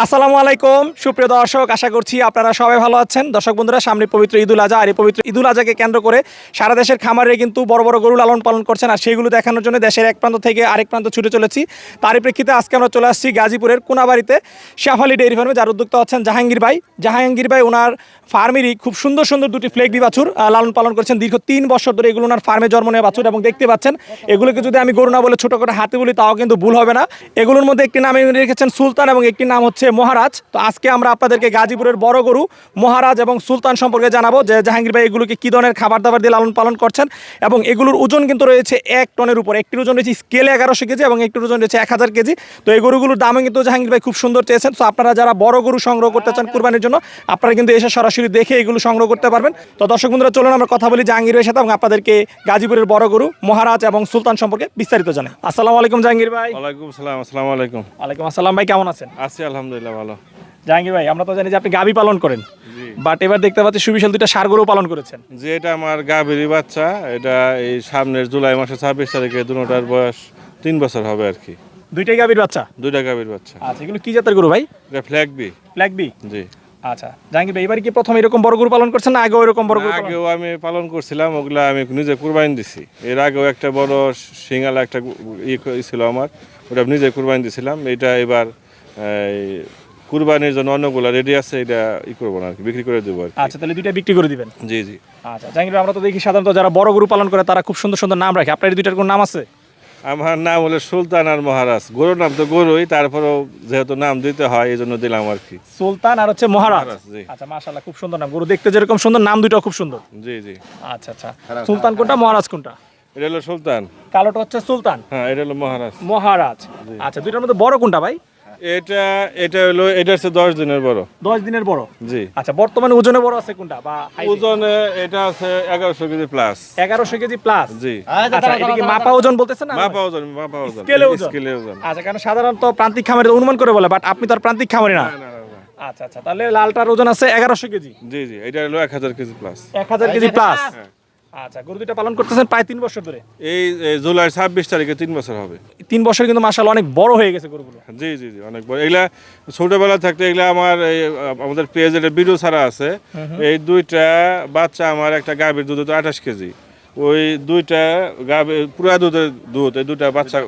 আসসালামু আলাইকুম। সুপ্রিয় দর্শক, আশা করছি আপনারা সবাই ভালো আছেন। দর্শক বন্ধুরা, সামনে পবিত্র ঈদুল আজহা আর এই পবিত্র ঈদুল আজহাকে কেন্দ্র করে সারা দেশের খামারে কিন্তু বড় বড় গরু লালন পালন করছেন। আর সেইগুলো দেখানোর জন্য দেশের এক প্রান্ত থেকে আরেক প্রান্ত ছুটে চলেছি। তারই প্রেক্ষিতে আজকে আমরা চলে আসছি গাজীপুরের কোনাবাড়িতে শেফালি ডেয়ারি ফার্মে যার উদ্যোক্তা হচ্ছেন জাহাঙ্গীর ভাই। জাহাঙ্গীর ভাই, ওনার ফার্মেরই খুব সুন্দর সুন্দর দুটি ফ্লেগবি বাছুর লালন পালন করছেন দীর্ঘ তিন বছর ধরে। এগুলো ওনার ফার্মে জন্ম নেওয়া বাছুর এবং দেখতে পাচ্ছেন, এগুলোকে যদি আমি গরু না বলে ছোটো করে হাতে বলি, তাও কিন্তু ভুল হবে না। এগুলোর মধ্যে একটি নাম রেখেছেন সুলতান এবং একটি নাম হচ্ছে মহারাজ। তো আজকে আমরা আপনাদেরকে গাজীপুরের বড় গরু মহারাজ এবং সুলতান সম্পর্কে জানাব যে জাহাঙ্গীর ভাই এগুলোকে কী ধরনের খাবার দাবার দিয়ে লালন পালন করছেন এবং এগুলোর ওজন কিন্তু রয়েছে এক টনের উপর। একটির ওজন রয়েছে স্কেলে এগারোশো কেজি এবং একটির ওজন রয়েছে এক হাজার কেজি। তো এই গরুগুলোর দামও কিন্তু জাহাঙ্গীর ভাই খুব সুন্দর চেয়েছেন। তো আপনারা যারা বড় গরু সংগ্রহ করতে চান কুরবানির জন্য আপনারা কিন্তু এসে সরাসরি দেখে এগুলো সংগ্রহ করতে পারবেন। তো দর্শক বন্ধুরা চলুন আমরা কথা বলি জাহাঙ্গীর ভাইয়ের সাথে এবং আপনাদেরকে গাজীপুরের বড় গরু মহারাজ এবং সুলতান সম্পর্কে বিস্তারিত জানাই। আসসালামু আলাইকুম জাহাঙ্গীর ভাই। ওয়ালাইকুম আসসালামু আলাইকুম। ওয়ালাইকুম আসসালাম ভাই কেমন আছেন? আছি আলহামদুলিল্লাহ। ভালো। জাহাঙ্গীর ভাই আমরা তো জানি যে আপনি গাবি পালন করেন। বাট এবার দেখতে পাচ্ছি সুবিশাল দুইটা সার গরু পালন করেছেন। যে এটা আমার গাভীরই বাচ্চা। এটা এই সামনের জুলাই মাসের ছাব্বিশ তারিখে দুটার বয়স তিন বছর হবে আর কি। দুইটাই গাবির বাচ্চা? দুইটা গাভীর বাচ্চা। আচ্ছা এগুলো কি জাতের গরু ভাই? এটা ফ্ল্যাগ বি ব্ল্যাক বি জি। আচ্ছা জাহাঙ্গীর ভাই এবার কি প্রথম এরকম বড় গরু পালন করছেন না আগেও এরকম বড় গরু আগেও আমি পালন করছিলাম ওগুলা আমি নিজে কুরবানি দিছি। এর আগেও একটা বড় সিঙ্গালা একটা ই ছিল আমার ওটা নিজে কুরবানি দিছিলাম। এটা এবার কুরবানির জন্য অন্যগুলা রেডি আছে এটা ই করব না বিক্রি করে দেবো আর আচ্ছা তাহলে দুইটা বিক্রি করে দিবেন? জি জি। আচ্ছা জাহাঙ্গীর আমরা তো দেখি সাধারণত যারা বড় গরু পালন করে তারা খুব সুন্দর সুন্দর নাম রাখে। আপনার এই দুইটার কোনো নাম আছে? আমার নাম হলো সুলতান আর মহারাজ। গরুর নাম তো গরুই তারপরেও যেহেতু নাম দিতে হয় এই জন্য দিলাম আর কি। সুলতান আর হচ্ছে মহারাজ। আচ্ছা মাশাআল্লাহ খুব সুন্দর নাম। গরু দেখতে যেরকম সুন্দর নাম দুইটাও খুব সুন্দর। জি জি। আচ্ছা আচ্ছা। সুলতান কোনটা মহারাজ কোনটা? এটা হলো সুলতান। কালোটা হচ্ছে সুলতান? হ্যাঁ এটা হলো মহারাজ। মহারাজ। আচ্ছা দুইটার মধ্যে বড় কোনটা ভাই? এটা এটা হলো এটা হচ্ছে দশ দিনের বড়। দশ দিনের বড়? জি। আচ্ছা বর্তমানে ওজনে বড় আছে কোনটা? বা ওজনে এটা আছে এগারোশো কেজি প্লাস এগারোশো কেজি প্লাস জি। আচ্ছা এটা কি মাপা ওজন বলতেছেন না? মাপা ওজন মাপা ওজন। স্কেলে ওজন? স্কেলে ওজন। আচ্ছা কারণ সাধারণত প্রান্তিক খামারে অনুমান করে বলে বাট আপনি তো আর প্রান্তিক খামারি না। আচ্ছা আচ্ছা তাহলে লালটার ওজন আছে এগারোশো কেজি। জি জি এটা হলো এক হাজার কেজি প্লাস এক হাজার কেজি প্লাস। আচ্ছা গরু দুইটা পালন করতেছেন প্রায় তিন বছর ধরে? এই জুলাই ছাব্বিশ তারিখে তিন বছর হবে। তিন বছর কিন্তু মাসাল অনেক বড় হয়ে গেছে গরুগুলো। জি জি জি অনেক বড়। এগুলা ছোটবেলা থাকতে এগুলা আমার আমাদের পেঁয়াজের ভিডিও ছাড়া আছে। এই দুইটা বাচ্চা আমার একটা গাভীর দুধ তো আঠাশ কেজি। ওই দুইটা গাভী পুরা দুধের দুধ এই দুইটা বাচ্চা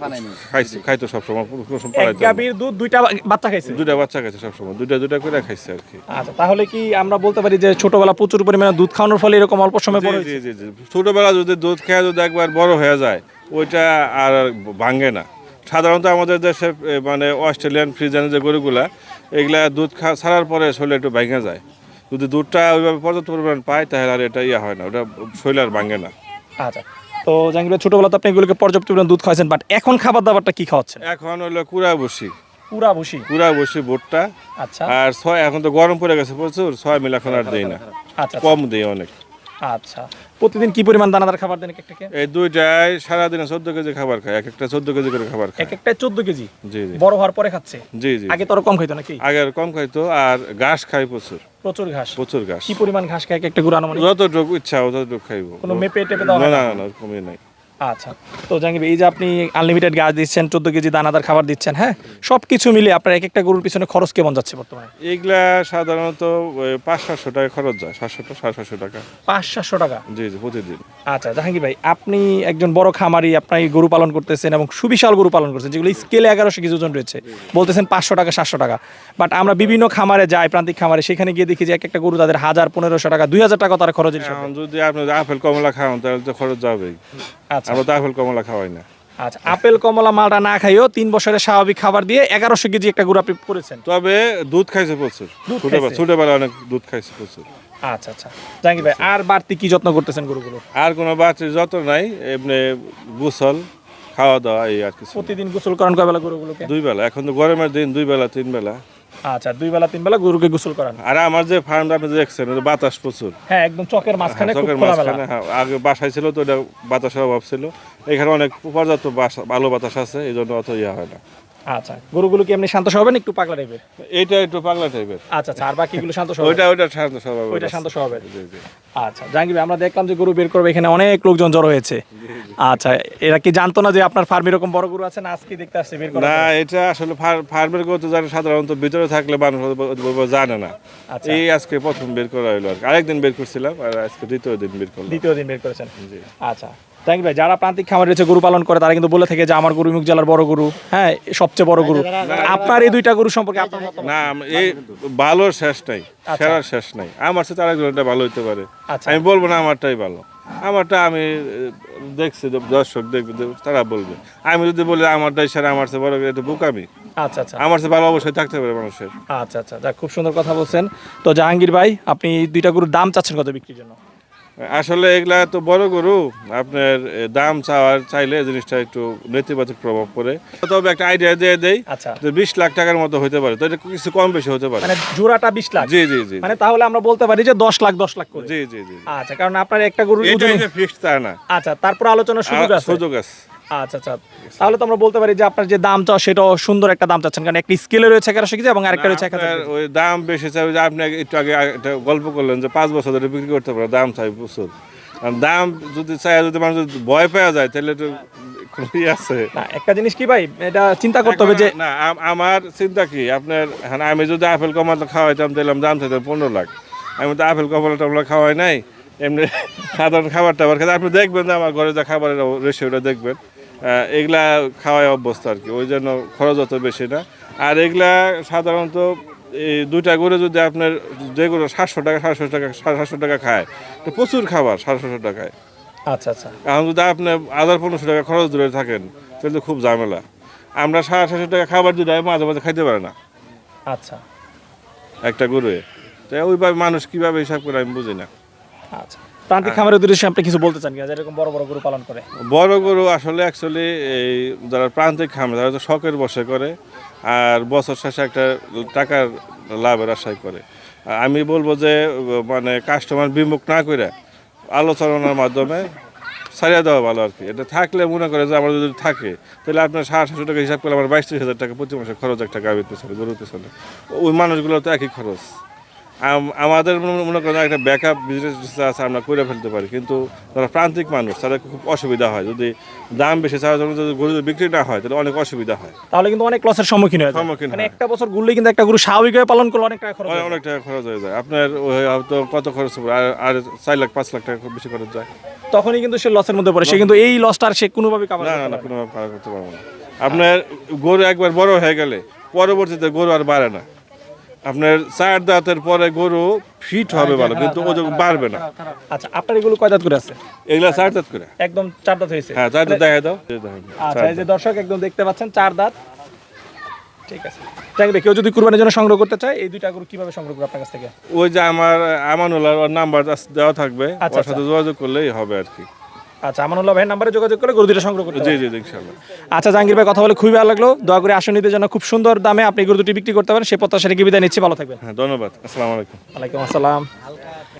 খাইছে খাইতো সবসময় কোনো কোনো সময় পালাইতো না। দুধ দুইটা বাচ্চা খাইছে? দুইটা বাচ্চা খাইছে সবসময় দুইটা দুইটা করে খাইছে আর কি। আচ্ছা তাহলে কি আমরা বলতে পারি যে ছোটবেলা প্রচুর পরিমাণে দুধ খাওয়ানোর ফলে এরকম অল্প সময় বড় জি হয়েছে? জি জি জি। ছোটবেলা যদি দুধ খেয়ে যদি একবার বড় হয়ে যায় ওইটা আর ভাঙে না। সাধারণত আমাদের দেশে মানে অস্ট্রেলিয়ান ফ্রিজানের যে গরুগুলা এগুলা দুধ খা ছাড়ার পরে শরীরে একটু ভেঙে যায়। যদি দুধটা ওইভাবে পর্যাপ্ত পরিমাণ পায় তাহলে আর এটা ইয়ে হয় না ওটা শরীর আর ভাঙে না। আচ্ছা। তো জাহাঙ্গীর ছোটবেলা তো আপনি এগুলোকে পর্যাপ্ত পরিমাণ দুধ খাওয়াছেন বাট এখন খাবার দাবারটা কি খাওয়াচ্ছেন? এখন হলো কুড়া বসি কুড়া বসি কুড়া বসি ভুট্টা। আচ্ছা। আর ছয় এখন তো গরম পড়ে গেছে প্রচুর ছয় মিল এখন আর দেই না। আচ্ছা। কম দেই অনেক। আচ্ছা। প্রতিদিন কি পরিমাণ দানাদার খাবার দেন এক একটাকে এই দুইটাই সারাদিনে চোদ্দ কেজি খাবার খায় এক একটা চোদ্দ কেজি করে খাবার খায়। এক একটা চোদ্দ কেজি? জি জি। বড় হওয়ার পরে খাচ্ছে? জি জি আগে তো আরও কম খাইতো নাকি? আগে আর কম খাইতো আর ঘাস খায় প্রচুর। প্রচুর ঘাস। প্রচুর ঘাস। কি পরিমাণ ঘাস খায় এক একটা গুড় আনুমানিক? যতটুকু ইচ্ছা ততটুকু খাইবো। কোনো মেপে টেপে দাও না না? না? না কমে নাই। আচ্ছা। তো জাহাঙ্গীর এই যে আপনি আনলিমিটেড গাছ দিচ্ছেন চোদ্দ কেজি দানাদার খাবার দিচ্ছেন হ্যাঁ? সব কিছু মিলে আপনার এক একটা গরুর পিছনে খরচ কেমন যাচ্ছে বর্তমানে? এগুলা সাধারণত পাঁচ সাতশো টাকা খরচ যায় সাতশো সাড়ে সাতশো টাকা। পাঁচ সাতশো টাকা? জি জি প্রতিদিন। আচ্ছা জাহাঙ্গীর ভাই আপনি একজন বড় খামারি আপনি গরু পালন করতেছেন এবং সুবিশাল গরু পালন করছেন যেগুলো স্কেলে এগারোশো কিছু জন রয়েছে। বলতেছেন পাঁচশো টাকা সাতশো টাকা। বাট আমরা বিভিন্ন খামারে যাই প্রান্তিক খামারে সেখানে গিয়ে দেখি যে এক একটা গরু তাদের হাজার পনেরোশো টাকা দুই হাজার টাকা তারা খরচ যদি আপনি আপেল কমলা খাওয়ান তাহলে তো খরচ আচ্ছা আমরা তো আপেল কমলা খাওয়াই না। আচ্ছা আপেল কমলা মালটা না খাইও তিন বছরের স্বাভাবিক খাবার দিয়ে এগারোশো কেজি একটা গরু আপনি করেছেন। তবে দুধ খাইছে প্রচুর। ছোটবেলা অনেক দুধ খাইছে প্রচুর। আচ্ছা আচ্ছা। জাহাঙ্গীর ভাই আর বাড়তি কি যত্ন করতেছেন গরুগুলো? আর কোনো বাচ্চার যত নাই এমনি গোসল খাওয়া দাওয়া এই আর না। প্রতিদিন গোসল করান কয় বেলা গরুগুলোকে? দুই বেলা এখন তো গরমের দিন দুই বেলা তিন বেলা আচ্ছা দুই বেলা তিন বেলা গরুকে গোসল করান। আর আমার যে ফার্মটা আপনি দেখছেন বাতাস প্রচুর। হ্যাঁ একদম চকের মাঝখানে চকের মাঝখানে হ্যাঁ, আগে বাসায় ছিল তো এটা বাতাসের অভাব ছিল। এখানে অনেক পর্যাপ্ত ভালো বাতাস আছে এই জন্য অত ইয়া হয় না। আচ্ছা গরুগুলো কি এমনি শান্ত স্বভাবের একটু পাগলা টাইপের এইটা একটু পাগলা টাইপের আচ্ছা আচ্ছা আর বাকিগুলো শান্ত স্বভাবের? ওইটা ওইটা শান্ত স্বভাব ওইটা শান্ত স্বভাবের। আচ্ছা জাহাঙ্গীর আমরা দেখলাম যে গরু বের করবে এখানে অনেক লোকজন জড়ো হয়েছে। আচ্ছা এরা কি জানতো না যে আপনার ফার্মে এরকম বড় গরু আছে? না আজকে দেখতে আসছে বের না এটা আসলে ফার- ফার্মের করতে জানে সাধারণত ভিতরে থাকলে মানুষ জানে না। আচ্ছা। এই আজকে প্রথম বের করা হলো আর আরেকদিন বের করছিলাম আর আজকে দ্বিতীয় দিন বের করলাম। দ্বিতীয় দিন বের করেছেন। আচ্ছা জাহাঙ্গীর ভাই যারা প্রান্তিক খামার রয়েছে গরু পালন করে তারা কিন্তু বলে থাকে যে আমার গরু মুখ জেলার বড় গরু। হ্যাঁ সবচেয়ে বড় গরু। আপনার এই দুইটা গরু সম্পর্কে আপনার? না এই ভালোর শেষ নাই সেরার শেষ নাই। আমার সাথে আরেকজনটা ভালো হতে পারে। আচ্ছা। আমি বলব না আমারটাই ভালো। আমারটা আমি দেখছি দর্শক দেখবে তারা বলবে। আমি যদি বলি আমারটাই সেরা আমার চেয়ে বড় এটা বোকামি আচ্ছা আচ্ছা। আমার চেয়ে ভালো অবশ্যই থাকতে পারে মানুষের। আচ্ছা আচ্ছা। যাক খুব সুন্দর কথা বলছেন। তো জাহাঙ্গীর ভাই আপনি দুইটা গরুর দাম চাচ্ছেন কত বিক্রির জন্য? আসলে এগুলা তো বড় গরু। আপনার দাম চাওয়ার চাইলে জিনিসটা একটু নেতিবাচক প্রভাব পড়ে। তবে একটা আইডিয়া দিয়ে দেই আচ্ছা। যে বিশ লাখ টাকার মতো হতে পারে। তো এটা কিছু কম বেশি হতে পারে। মানে জোড়াটা বিশ লাখ? জি জি জি। মানে তাহলে আমরা বলতে পারি যে দশ লাখ দশ লাখ করে। জি জি জি। আচ্ছা কারণ আপনার একটা গরু এটা ফিক্সড তা না। আচ্ছা তারপর আলোচনা সুযোগ আছে। সুযোগ আছে। আচ্ছা আচ্ছা। তাহলে তো আমরা বলতে পারি যে আপনার যে দাম চাও সেটাও সুন্দর একটা দাম চাচ্ছেন। কারণ একটা স্কেলে রয়েছে এগারোশো কেজি এবং আরেকটা রয়েছে। ওই দাম বেশি চাই যে আপনি একটু আগে একটা গল্প করলেন যে পাঁচ বছর ধরে বিক্রি করতে পারে দাম চাই প্রচুর। দাম যদি চাই যদি মানুষ যদি ভয় পাওয়া যায় তাহলে তো আছে। না একটা জিনিস কি ভাই এটা চিন্তা করতে হবে যে না আমার চিন্তা কি আপনার হ্যাঁ আমি যদি আপেল কমলা খাওয়াইতাম দিলাম দাম চাইতাম পনেরো লাখ। আমি তো আপেল কমলা টমলা খাওয়াই নাই এমনি সাধারণ খাবার টাবার খেতে আপনি দেখবেন যে আমার ঘরে যা খাবারের রেশিওটা দেখবেন। এগুলা খাওয়াই অভ্যস্ত আর কি ওই জন্য খরচ অত বেশি না। আর এগুলা সাধারণত এই দুইটা করে যদি আপনার যে যেগুলো সাতশো টাকা সাতশো টাকা সাড়ে সাতশো টাকা খায় তো প্রচুর খাবার সাড়ে সাতশো টাকায়। আচ্ছা আচ্ছা। এখন যদি আপনি হাজার পনেরোশো টাকা খরচ ধরে থাকেন তাহলে তো খুব ঝামেলা। আমরা সাড়ে সাতশো টাকা খাবার যদি মাঝে মাঝে খাইতে পারে না। আচ্ছা। একটা গরুয়ে। তো ওইভাবে মানুষ কীভাবে হিসাব করে আমি বুঝি না। আচ্ছা। প্রান্তিক খামারের উদ্দেশ্যে আপনি কিছু বলতে চান কিনা যে এরকম বড় বড় গরু পালন করে? বড় গরু আসলে অ্যাকচুয়ালি এই যারা প্রান্তিক খামে তারা তো শখের বসে করে আর বছর শেষে একটা টাকার লাভের আশাই করে। আমি বলব যে মানে কাস্টমার বিমুখ না করে আলোচনার মাধ্যমে ছাড়িয়ে দেওয়া ভালো আর কি। এটা থাকলে মনে করে যে আমার যদি থাকে তাহলে আপনার সাড়ে সাতশো টাকা হিসাব করলে আমার বাইশ ত্রিশ হাজার টাকা প্রতি মাসে খরচ একটা গাভীর পেছনে গরুর পেছনে। ওই মানুষগুলো তো একই খরচ। আমাদের মনে- করেন একটা ব্যাকআপ বিজনেস আছে আমরা করে ফেলতে পারি। কিন্তু যারা প্রান্তিক মানুষ তাদের খুব অসুবিধা হয়। যদি দাম বেশি জন্য যদি গরু বিক্রি না হয় তাহলে অনেক অসুবিধা হয়। তাহলে কিন্তু অনেক লসের সম্মুখীন হয় সম্মুখীন মানে। একটা বছর ঘুরলে কিন্তু একটা গরু স্বাভাবিকভাবে পালন করলে অনেক টাকা খরচ অনেক হয়। অনেক টাকা খরচ হয়ে যায়। আপনার হয়তো কত খরচ হবে? আর চার লাখ পাঁচ লাখ টাকা বেশি খরচ যায়। তখনই কিন্তু সে লসের মধ্যে পড়ে। সে কিন্তু এই লসটা আর সে কোনোভাবে কামাতে না না পারবে না না। কোনো পার করতে পারব না। আপনার গরু একবার বড় হয়ে গেলে পরবর্তীতে গরু আর বাড়ে না। আপনার চার দাঁতের পরে গরু ফিট হবে ভালো কিন্তু ওজন বাড়বে না। আচ্ছা আপনার এগুলো কয় দাঁত করে আছে? এগুলা চার দাঁত করে। একদম চার দাঁত হয়েছে। হ্যাঁ চার দাঁত দেখা দাও। আচ্ছা এই যে দর্শক একদম দেখতে পাচ্ছেন চার দাঁত। ঠিক আছে। কেউ যদি কুরবানির জন্য সংগ্রহ করতে চায় এই দুইটা গরু কীভাবে সংগ্রহ করবে আপনার কাছ থেকে? ওই যে আমার আমানুল্লাহ নাম্বার দেওয়া থাকবে। আচ্ছা, ওর সাথে যোগাযোগ করলেই হবে আর কি। আচ্ছা আমানুল্লাহ ভাইয়ের নাম্বারে যোগাযোগ করে গরু দুইটা সংগ্রহ করতে জি জি জি, ইনশাল্লাহ আচ্ছা জাহাঙ্গীর ভাই কথা বলে খুবই ভালো লাগল। দয়া করে আসনিদের জন্য খুব সুন্দর দামে আপনি গরু দুটি বিক্রি করতে পারেন। সে প্রত্যাশা রেখে বিদায় নিচ্ছি। ভালো থাকবেন। হ্যাঁ ধন্যবাদ। আসসালামু আলাইকুম। ওয়ালাইকুম আসসালাম।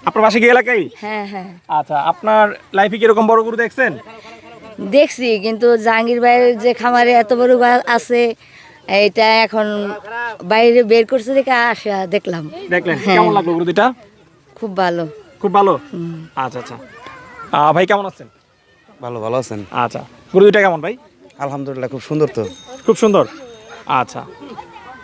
আপনার পাশে কি এলাকায়? হ্যাঁ হ্যাঁ। আচ্ছা আপনার লাইফে কি এরকম বড় গরু দেখছেন? দেখছি কিন্তু জাহাঙ্গীর ভাইয়ের যে খামারে এত বড় গাছ আছে এটা এখন বাইরে বের করছে দেখে আসা দেখলাম। দেখলেন? হ্যাঁ। কেমন লাগল গরু দুইটা খুব ভালো। খুব ভালো? আচ্ছা আচ্ছা। আহ, ভাই কেমন আছেন? ভালো ভালো আছেন? আচ্ছা গরু দুইটা কেমন ভাই? আলহামদুলিল্লাহ খুব সুন্দর তো। খুব সুন্দর? আচ্ছা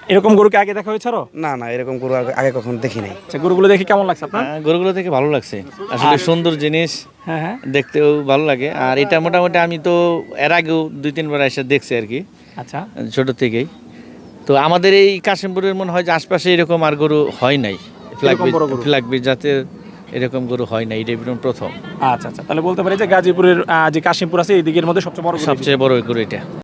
এরকম গরুকে আগে দেখা হয়েছে আরও? না না এরকম গরু আগে- আগে কখনো দেখি নাই। আচ্ছা গরুগুলো দেখে কেমন লাগছে আপনার? হ্যাঁ, গরুগুলো থেকে ভালো লাগছে। আসলে সুন্দর জিনিস হ্যাঁ হ্যাঁ। দেখতেও ভালো লাগে। আর এটা মোটামুটি আমি তো এর আগেও দুই তিনবার এসে দেখছি আর কি আচ্ছা। ছোট থেকেই। তো আমাদের এই কাশিমপুরের মনে হয় যে আশপাশে এরকম আর গরু হয় নাই। বড় গরু? ফ্ল্যাগবি জাতের এরকম গরু হয় না এটা একদম প্রথম। আচ্ছা আচ্ছা তাহলে বলতে পারি যে গাজীপুরের যে কাশিমপুর আছে এই দিকের মধ্যে সবচেয়ে বড় সবচেয়ে বড় গরু এটা।